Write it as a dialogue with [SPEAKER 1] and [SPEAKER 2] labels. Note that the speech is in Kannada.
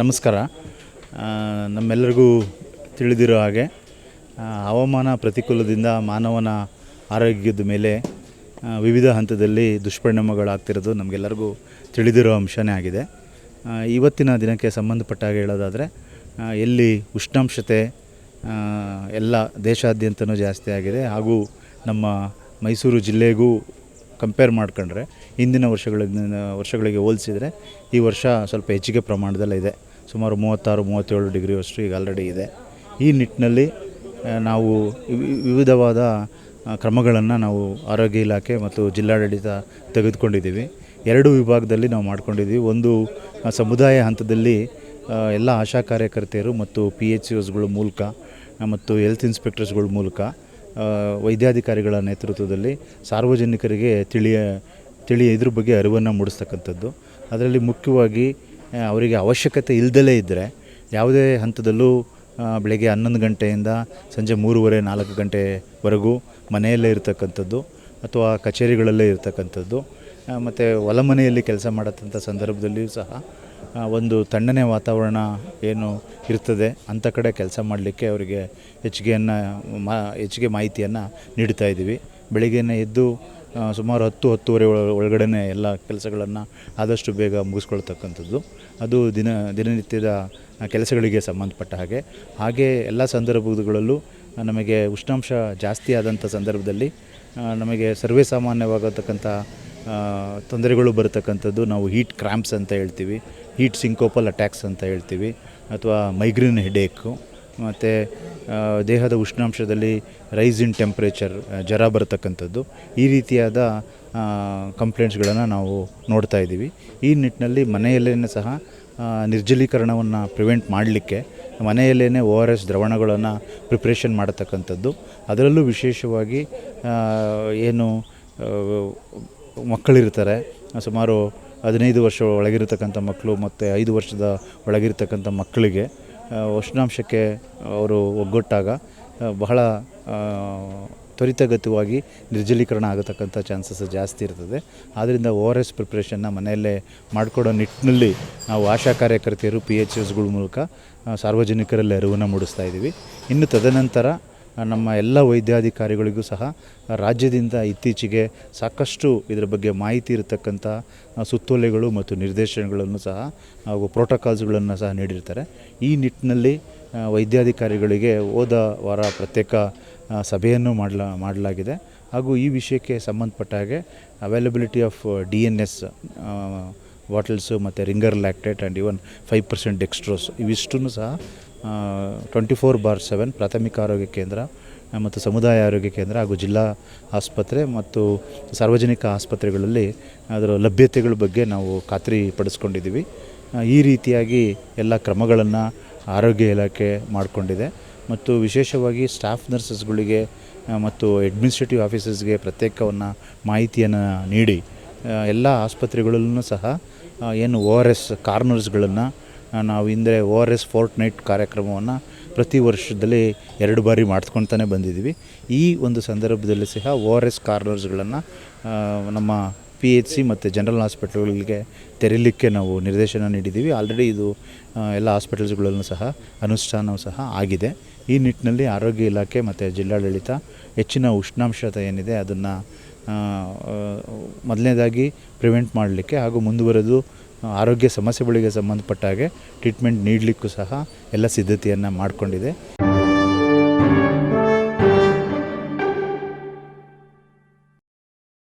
[SPEAKER 1] ನಮಸ್ಕಾರ. ನಮ್ಮೆಲ್ಲರಿಗೂ ತಿಳಿದಿರೋ ಹಾಗೆ ಹವಾಮಾನ ಪ್ರತಿಕೂಲದಿಂದ ಮಾನವನ ಆರೋಗ್ಯದ ಮೇಲೆ ವಿವಿಧ ಹಂತದಲ್ಲಿ ದುಷ್ಪರಿಣಾಮಗಳಾಗ್ತಿರೋದು ನಮಗೆಲ್ಲರಿಗೂ ತಿಳಿದಿರೋ ಅಂಶನೇ ಆಗಿದೆ. ಇವತ್ತಿನ ದಿನಕ್ಕೆ ಸಂಬಂಧಪಟ್ಟ ಹಾಗೆ ಹೇಳೋದಾದರೆ ಎಲ್ಲಿ ಉಷ್ಣಾಂಶತೆ ಎಲ್ಲ ದೇಶಾದ್ಯಂತನೂ ಜಾಸ್ತಿ ಆಗಿದೆ. ಹಾಗೂ ನಮ್ಮ ಮೈಸೂರು ಜಿಲ್ಲೆಗೂ ಕಂಪೇರ್ ಮಾಡ್ಕೊಂಡ್ರೆ ಹಿಂದಿನ ವರ್ಷಗಳಿಂದ ವರ್ಷಗಳಿಗೆ ಹೋಲಿಸಿದರೆ ಈ ವರ್ಷ ಸ್ವಲ್ಪ ಹೆಚ್ಚಿಗೆ ಪ್ರಮಾಣದಲ್ಲೇ ಇದೆ. ಸುಮಾರು ಮೂವತ್ತಾರು, ಮೂವತ್ತೇಳು ಡಿಗ್ರಿ ಅಷ್ಟು ಈಗ ಆಲ್ರೆಡಿ ಇದೆ. ಈ ನಿಟ್ಟಿನಲ್ಲಿ ನಾವು ವಿವಿಧವಾದ ಕ್ರಮಗಳನ್ನು ನಾವು ಆರೋಗ್ಯ ಇಲಾಖೆ ಮತ್ತು ಜಿಲ್ಲಾಡಳಿತ ತೆಗೆದುಕೊಂಡಿದ್ದೀವಿ. ಎರಡು ವಿಭಾಗದಲ್ಲಿ ನಾವು ಮಾಡ್ಕೊಂಡಿದ್ದೀವಿ. ಒಂದು ಸಮುದಾಯ ಹಂತದಲ್ಲಿ ಎಲ್ಲ ಆಶಾ ಕಾರ್ಯಕರ್ತೆಯರು ಮತ್ತು ಪಿ ಎಚ್ ಮೂಲಕ ಮತ್ತು ಹೆಲ್ತ್ ಇನ್ಸ್ಪೆಕ್ಟರ್ಸ್ಗಳ ಮೂಲಕ ವೈದ್ಯಾಧಿಕಾರಿಗಳ ನೇತೃತ್ವದಲ್ಲಿ ಸಾರ್ವಜನಿಕರಿಗೆ ತಿಳಿಯ ತಿಳಿ ಇದ್ರ ಬಗ್ಗೆ ಅರಿವನ್ನು ಮೂಡಿಸ್ತಕ್ಕಂಥದ್ದು. ಅದರಲ್ಲಿ ಮುಖ್ಯವಾಗಿ ಅವರಿಗೆ ಅವಶ್ಯಕತೆ ಇಲ್ಲದಲೇ ಇದ್ದರೆ ಯಾವುದೇ ಹಂತದಲ್ಲೂ ಬೆಳಗ್ಗೆ ಹನ್ನೊಂದು ಗಂಟೆಯಿಂದ ಸಂಜೆ ಮೂರುವರೆ, ನಾಲ್ಕು ಗಂಟೆವರೆಗೂ ಮನೆಯಲ್ಲೇ ಇರತಕ್ಕಂಥದ್ದು ಅಥವಾ ಕಚೇರಿಗಳಲ್ಲೇ ಇರತಕ್ಕಂಥದ್ದು. ಮತ್ತು ಹೊಲಮನೆಯಲ್ಲಿ ಕೆಲಸ ಮಾಡತಂಥ ಸಂದರ್ಭದಲ್ಲಿಯೂ ಸಹ ಒಂದು ತಣ್ಣನೆ ವಾತಾವರಣ ಏನು ಇರ್ತದೆ ಅಂಥ ಕಡೆ ಕೆಲಸ ಮಾಡಲಿಕ್ಕೆ ಅವರಿಗೆ ಹೆಚ್ಚಿಗೆಯನ್ನು ಮಾ ಹೆಚ್ಚಿಗೆ ಮಾಹಿತಿಯನ್ನು ನೀಡ್ತಾ ಇದ್ದೀವಿ. ಬೆಳಿಗ್ಗೆನೇ ಎದ್ದು ಸುಮಾರು ಹತ್ತು, ಹತ್ತುವರೆ ಒಳಗಡೆ ಎಲ್ಲ ಕೆಲಸಗಳನ್ನು ಆದಷ್ಟು ಬೇಗ ಮುಗಿಸ್ಕೊಳ್ತಕ್ಕಂಥದ್ದು. ಅದು ದಿನ, ದಿನನಿತ್ಯದ ಕೆಲಸಗಳಿಗೆ ಸಂಬಂಧಪಟ್ಟ ಹಾಗೆ. ಹಾಗೆ ಎಲ್ಲ ಸಂದರ್ಭಗಳಲ್ಲೂ ನಮಗೆ ಉಷ್ಣಾಂಶ ಜಾಸ್ತಿ ಆದಂಥ ಸಂದರ್ಭದಲ್ಲಿ ನಮಗೆ ಸರ್ವೇ ಸಾಮಾನ್ಯವಾಗತಕ್ಕಂಥ ತೊಂದರೆಗಳು ಬರತಕ್ಕಂಥದ್ದು ನಾವು ಹೀಟ್ ಕ್ರ್ಯಾಂಪ್ಸ್ ಅಂತ ಹೇಳ್ತೀವಿ, ಹೀಟ್ ಸಿಂಕೋಪಲ್ ಅಟ್ಯಾಕ್ಸ್ ಅಂತ ಹೇಳ್ತೀವಿ, ಅಥವಾ ಮೈಗ್ರೇನ್ ಹೆಡೇಕು ಮತ್ತು ದೇಹದ ಉಷ್ಣಾಂಶದಲ್ಲಿ ರೈಸ್ ಇನ್ ಟೆಂಪ್ರೇಚರ್ ಜ್ವರ ಬರತಕ್ಕಂಥದ್ದು, ಈ ರೀತಿಯಾದ ಕಂಪ್ಲೇಂಟ್ಸ್ಗಳನ್ನು ನಾವು ನೋಡ್ತಾ ಇದ್ದೀವಿ. ಈ ನಿಟ್ಟಿನಲ್ಲಿ ಮನೆಯಲ್ಲೇ ಸಹ ನಿರ್ಜಲೀಕರಣವನ್ನು ಪ್ರಿವೆಂಟ್ ಮಾಡಲಿಕ್ಕೆ ಮನೆಯಲ್ಲೇ ಓ ಆರ್ ಎಸ್ ದ್ರವಣಗಳನ್ನು ಪ್ರಿಪ್ರೇಷನ್ ಮಾಡತಕ್ಕಂಥದ್ದು, ಅದರಲ್ಲೂ ವಿಶೇಷವಾಗಿ ಏನು ಮಕ್ಕಳಿರ್ತಾರೆ. ಸುಮಾರು ಹದಿನೈದು ವರ್ಷ ಒಳಗಿರತಕ್ಕಂಥ ಮಕ್ಕಳು ಮತ್ತು ಐದು ವರ್ಷದ ಒಳಗಿರತಕ್ಕಂಥ ಮಕ್ಕಳಿಗೆ ಉಷ್ಣಾಂಶಕ್ಕೆ ಅವರು ಒಗ್ಗೊಟ್ಟಾಗ ಬಹಳ ತ್ವರಿತಗತವಾಗಿ ನಿರ್ಜಲೀಕರಣ ಆಗತಕ್ಕಂಥ ಚಾನ್ಸಸ್ ಜಾಸ್ತಿ ಇರ್ತದೆ. ಆದ್ದರಿಂದ ಓ ಆರ್ ಎಸ್ ಪ್ರಿಪ್ರೇಷನ್ನ ಮನೆಯಲ್ಲೇ ಮಾಡಿಕೊಡೋ ನಿಟ್ಟಿನಲ್ಲಿ ನಾವು ಆಶಾ ಕಾರ್ಯಕರ್ತೆಯರು ಪಿ ಎಚ್ ಎಸ್ಗಳ ಮೂಲಕ ಸಾರ್ವಜನಿಕರಲ್ಲಿ ಅರಿವನ್ನು ಮೂಡಿಸ್ತಾ ಇದ್ದೀವಿ ಇನ್ನು ತದನಂತರ ನಮ್ಮ ಎಲ್ಲ ವೈದ್ಯಾಧಿಕಾರಿಗಳಿಗೂ ಸಹ ರಾಜ್ಯದಿಂದ ಇತ್ತೀಚೆಗೆ ಸಾಕಷ್ಟು ಇದರ ಬಗ್ಗೆ ಮಾಹಿತಿ ಇರತಕ್ಕಂಥ ಸುತ್ತೋಲೆಗಳು ಮತ್ತು ನಿರ್ದೇಶನಗಳನ್ನು ಸಹ ಹಾಗೂ ಪ್ರೋಟೋಕಾಲ್ಸ್ಗಳನ್ನು ಸಹ ನೀಡಿರ್ತಾರೆ. ಈ ನಿಟ್ಟಿನಲ್ಲಿ ವೈದ್ಯಾಧಿಕಾರಿಗಳಿಗೆ ಹೋದ ವಾರ ಪ್ರತ್ಯೇಕ ಸಭೆಯನ್ನು ಮಾಡಲ, ಮಾಡಲಾಗಿದೆ. ಹಾಗೂ ಈ ವಿಷಯಕ್ಕೆ ಸಂಬಂಧಪಟ್ಟ ಹಾಗೆ availability of D N S bottles ಮತ್ತು Ringer lactate and even five percent dextrose ಇವಿಷ್ಟನ್ನು ಸಹ ಟ್ವೆಂಟಿ ಫೋರ್ ಬಾರ್ ಸೆವೆನ್ ಪ್ರಾಥಮಿಕ ಆರೋಗ್ಯ ಕೇಂದ್ರ ಮತ್ತು ಸಮುದಾಯ ಆರೋಗ್ಯ ಕೇಂದ್ರ ಹಾಗೂ ಜಿಲ್ಲಾ ಆಸ್ಪತ್ರೆ ಮತ್ತು ಸಾರ್ವಜನಿಕ ಆಸ್ಪತ್ರೆಗಳಲ್ಲಿ ಅದರ ಲಭ್ಯತೆಗಳ ಬಗ್ಗೆ ನಾವು ಖಾತ್ರಿ ಪಡಿಸ್ಕೊಂಡಿದ್ದೀವಿ ಈ ರೀತಿಯಾಗಿ ಎಲ್ಲ ಕ್ರಮಗಳನ್ನು ಆರೋಗ್ಯ ಇಲಾಖೆ ಮಾಡಿಕೊಂಡಿದೆ. ಮತ್ತು ವಿಶೇಷವಾಗಿ ಸ್ಟಾಫ್ ನರ್ಸಸ್ಗಳಿಗೆ ಮತ್ತು ಅಡ್ಮಿನಿಸ್ಟ್ರೇಟಿವ್ ಆಫೀಸರ್ಸ್ಗೆ ಪ್ರತ್ಯೇಕವನ್ನು ಮಾಹಿತಿಯನ್ನು ನೀಡಿ ಎಲ್ಲ ಆಸ್ಪತ್ರೆಗಳಲ್ಲೂ ಸಹ ಏನು ಓ ಆರ್ ಎಸ್ ಕಾರ್ನರ್ಸ್ಗಳನ್ನು ನಾವು ಹಿಂದೆ O R S fortnight ಕಾರ್ಯಕ್ರಮವನ್ನು ಪ್ರತಿ ವರ್ಷದಲ್ಲಿ ಎರಡು ಬಾರಿ ಮಾಡಿಸ್ಕೊಳ್ತಾನೆ ಬಂದಿದ್ದೀವಿ. ಈ ಒಂದು ಸಂದರ್ಭದಲ್ಲಿ ಸಹ ಓ ಆರ್ ಎಸ್ ಕಾರ್ನರ್ಸ್ಗಳನ್ನು ನಮ್ಮ ಪಿ ಎಚ್ ಸಿ ಮತ್ತು ಜನರಲ್ ಹಾಸ್ಪಿಟಲ್ಗಳಿಗೆ ತೆರೀಲಿಕ್ಕೆ ನಾವು ನಿರ್ದೇಶನ ನೀಡಿದ್ದೀವಿ. ಆಲ್ರೆಡಿ ಇದು ಎಲ್ಲ ಹಾಸ್ಪಿಟಲ್ಸ್ಗಳಲ್ಲೂ ಸಹ ಅನುಷ್ಠಾನವೂ ಸಹ ಆಗಿದೆ. ಈ ನಿಟ್ಟಿನಲ್ಲಿ ಆರೋಗ್ಯ ಇಲಾಖೆ ಮತ್ತು ಜಿಲ್ಲಾಡಳಿತ ಹೆಚ್ಚಿನ ಉಷ್ಣಾಂಶತೆ ಏನಿದೆ ಅದನ್ನು ಮೊದಲನೇದಾಗಿ ಪ್ರಿವೆಂಟ್ ಮಾಡಲಿಕ್ಕೆ ಹಾಗೂ ಮುಂದುವರೆದು ಆರೋಗ್ಯ ಸಮಸ್ಯೆಗಳಿಗೆ ಸಂಬಂಧಪಟ್ಟ ಹಾಗೆ ಟ್ರೀಟ್ಮೆಂಟ್ ನೀಡಲಿಕ್ಕೂ ಸಹ ಎಲ್ಲ ಸಿದ್ಧತೆಯನ್ನು ಮಾಡಿಕೊಂಡಿದೆ.